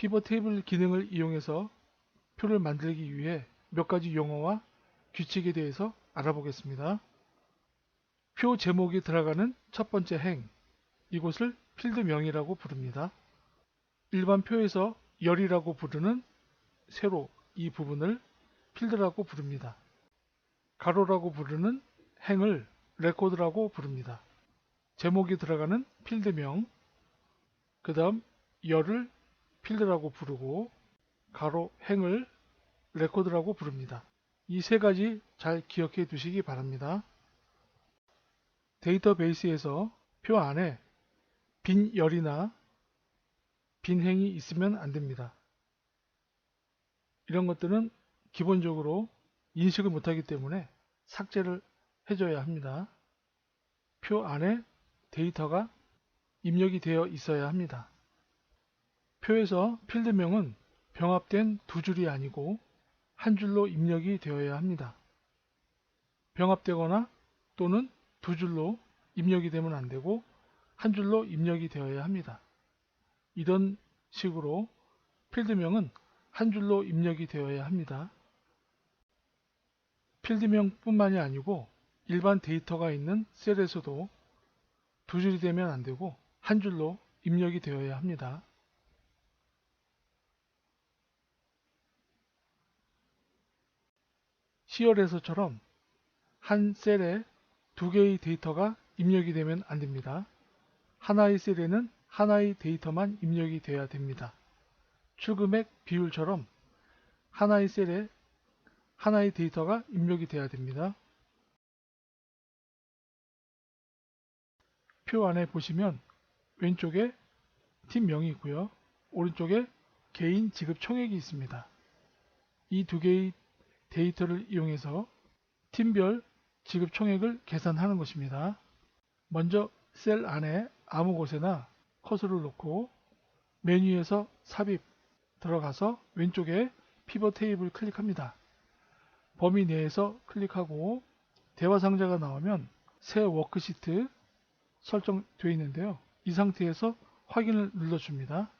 피벗 테이블 기능을 이용해서 표를 만들기 위해 몇 가지 용어와 규칙에 대해서 알아보겠습니다. 표 제목이 들어가는 첫 번째 행, 이곳을 필드명이라고 부릅니다. 일반 표에서 열이라고 부르는 세로 이 부분을 필드라고 부릅니다. 가로라고 부르는 행을 레코드라고 부릅니다. 제목이 들어가는 필드명, 그 다음 열을 필드라고 부르고 가로 행을 레코드라고 부릅니다. 이 세 가지 잘 기억해 두시기 바랍니다. 데이터베이스에서 표 안에 빈 열이나 빈 행이 있으면 안 됩니다. 이런 것들은 기본적으로 인식을 못하기 때문에 삭제를 해줘야 합니다. 표 안에 데이터가 입력이 되어 있어야 합니다. 표에서 필드명은 병합된 두 줄이 아니고 한 줄로 입력이 되어야 합니다. 병합되거나 또는 두 줄로 입력이 되면 안 되고 한 줄로 입력이 되어야 합니다. 이런 식으로 필드명은 한 줄로 입력이 되어야 합니다. 필드명 뿐만이 아니고 일반 데이터가 있는 셀에서도 두 줄이 되면 안 되고 한 줄로 입력이 되어야 합니다. 시열에서처럼 한 셀에 두 개의 데이터가 입력이 되면 안 됩니다. 하나의 셀에는 하나의 데이터만 입력이 되어야 됩니다. 출금액 비율처럼 하나의 셀에 하나의 데이터가 입력이 되어야 됩니다. 표 안에 보시면 왼쪽에 팀명이 있고요. 오른쪽에 개인 지급 총액이 있습니다. 이 두 개의 데이터를 이용해서 팀별 지급 총액을 계산하는 것입니다. 먼저 셀 안에 아무 곳에나 커서를 놓고 메뉴에서 삽입 들어가서 왼쪽에 피벗 테이블 클릭합니다. 범위 내에서 클릭하고 대화 상자가 나오면 새 워크시트 설정되어 있는데요. 이 상태에서 확인을 눌러줍니다.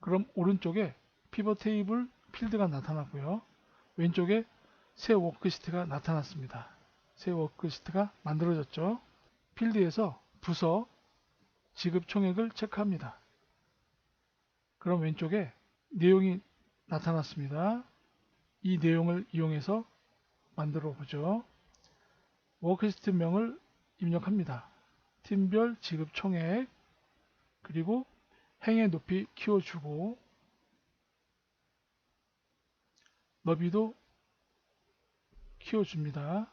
그럼 오른쪽에 피벗 테이블 필드가 나타났고요. 왼쪽에 새 워크시트가 나타났습니다. 새 워크시트가 만들어졌죠. 필드에서 부서 지급 총액을 체크합니다. 그럼 왼쪽에 내용이 나타났습니다. 이 내용을 이용해서 만들어 보죠. 워크시트 명을 입력합니다. 팀별 지급 총액 그리고 행의 높이 키워주고 너비도 키워줍니다.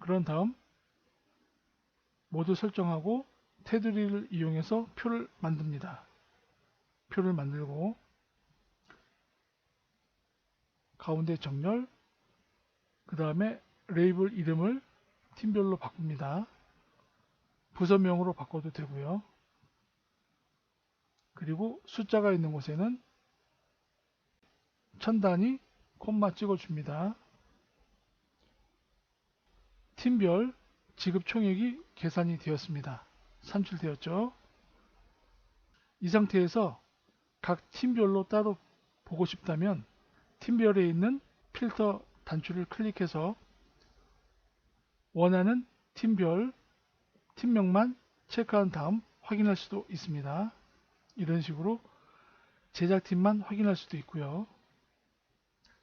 그런 다음 모두 설정하고 테두리를 이용해서 표를 만듭니다. 표를 만들고 가운데 정렬 그 다음에 레이블 이름을 팀별로 바꿉니다. 부서명으로 바꿔도 되고요. 그리고 숫자가 있는 곳에는 천 단위 콤마 찍어줍니다. 팀별 지급 총액이 계산이 되었습니다. 산출되었죠. 이 상태에서 각 팀별로 따로 보고 싶다면 팀별에 있는 필터 단추를 클릭해서 원하는 팀별 팀명만 체크한 다음 확인할 수도 있습니다. 이런 식으로 제작팀만 확인할 수도 있고요.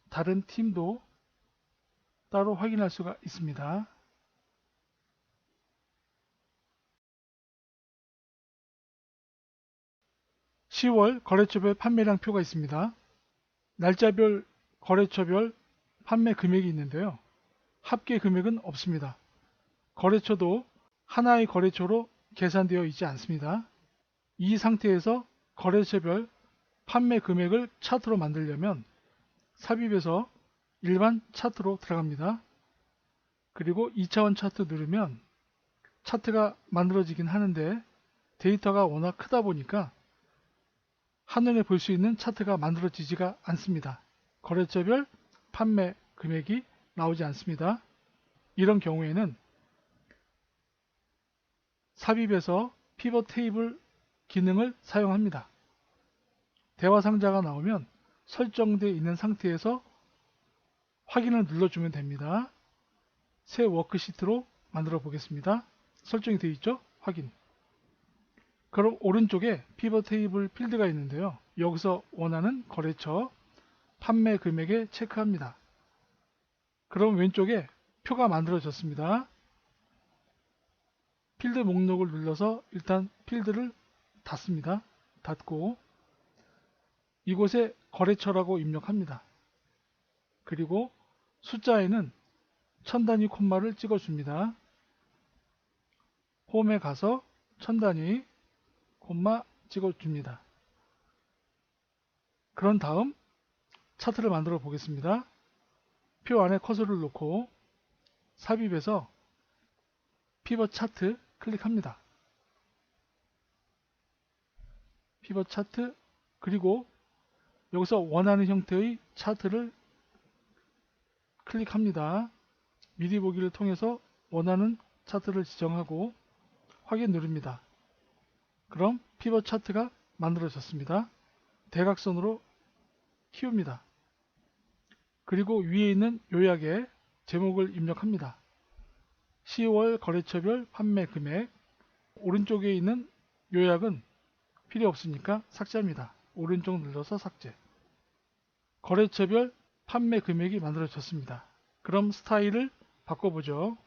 다른 팀도 따로 확인할 수가 있습니다. (10월) 거래처별 판매량 표가 있습니다. 날짜별 거래처별 판매 금액이 있는데요. 합계 금액은 없습니다. 거래처도 하나의 거래처로 계산되어 있지 않습니다. 이 상태에서 거래처별 판매 금액을 차트로 만들려면 삽입에서 일반 차트로 들어갑니다. 그리고 2차원 차트 누르면 차트가 만들어지긴 하는데 데이터가 워낙 크다 보니까 한눈에 볼 수 있는 차트가 만들어지지가 않습니다. 거래처별 판매 금액이 나오지 않습니다. 이런 경우에는 삽입에서 피벗 테이블 기능을 사용합니다. 대화 상자가 나오면 설정되어 있는 상태에서 확인을 눌러주면 됩니다. 새 워크시트로 만들어 보겠습니다. 설정이 되어 있죠? 확인. 그럼 오른쪽에 피벗 테이블 필드가 있는데요. 여기서 원하는 거래처, 판매 금액에 체크합니다. 그럼 왼쪽에 표가 만들어졌습니다. 필드 목록을 눌러서 일단 필드를 닫습니다. 닫고 이곳에 거래처라고 입력합니다. 그리고 숫자에는 천 단위 콤마를 찍어줍니다. 홈에 가서 천 단위 콤마 찍어줍니다. 그런 다음 차트를 만들어 보겠습니다. 표 안에 커서를 놓고 삽입해서 피벗 차트 클릭합니다. 피벗 차트 그리고 여기서 원하는 형태의 차트를 클릭합니다. 미리 보기를 통해서 원하는 차트를 지정하고 확인 누릅니다. 그럼 피벗 차트가 만들어졌습니다. 대각선으로 키웁니다. 그리고 위에 있는 요약에 제목을 입력합니다. 10월 거래처별 판매 금액 오른쪽에 있는 요약은 필요 없으니까 삭제합니다. 오른쪽 눌러서 삭제 거래처별 판매 금액이 만들어졌습니다. 그럼 스타일을 바꿔보죠.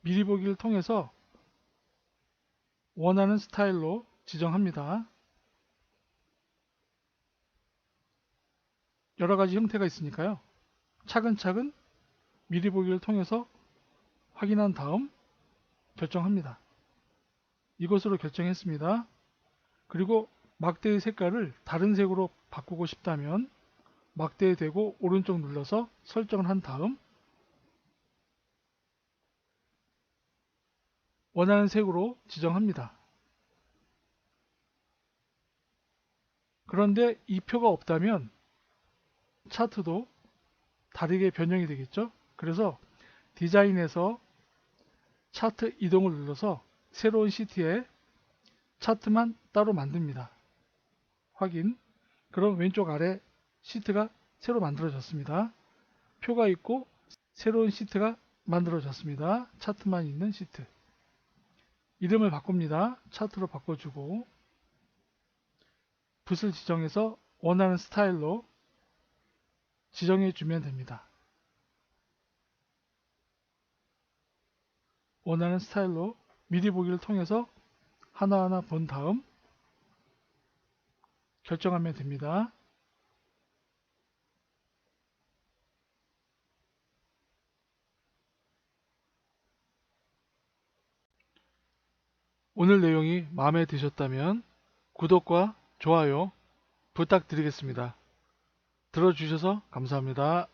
미리 보기를 통해서 원하는 스타일로 지정합니다. 여러 가지 형태가 있으니까요. 차근차근 미리 보기를 통해서 확인한 다음 결정합니다. 이것으로 결정했습니다. 그리고 막대의 색깔을 다른 색으로 바꾸고 싶다면 막대에 대고 오른쪽 눌러서 설정을 한 다음 원하는 색으로 지정합니다. 그런데 이 표가 없다면 차트도 다르게 변형이 되겠죠. 그래서 디자인에서 차트 이동을 눌러서 새로운 시트에 차트만 따로 만듭니다. 확인. 그럼 왼쪽 아래 시트가 새로 만들어졌습니다. 표가 있고 새로운 시트가 만들어졌습니다. 차트만 있는 시트. 이름을 바꿉니다. 차트로 바꿔주고 붓을 지정해서 원하는 스타일로 지정해 주면 됩니다. 원하는 스타일로 미리 보기를 통해서 하나하나 본 다음 결정하면 됩니다. 오늘 내용이 마음에 드셨다면 구독과 좋아요 부탁드리겠습니다. 들어주셔서 감사합니다.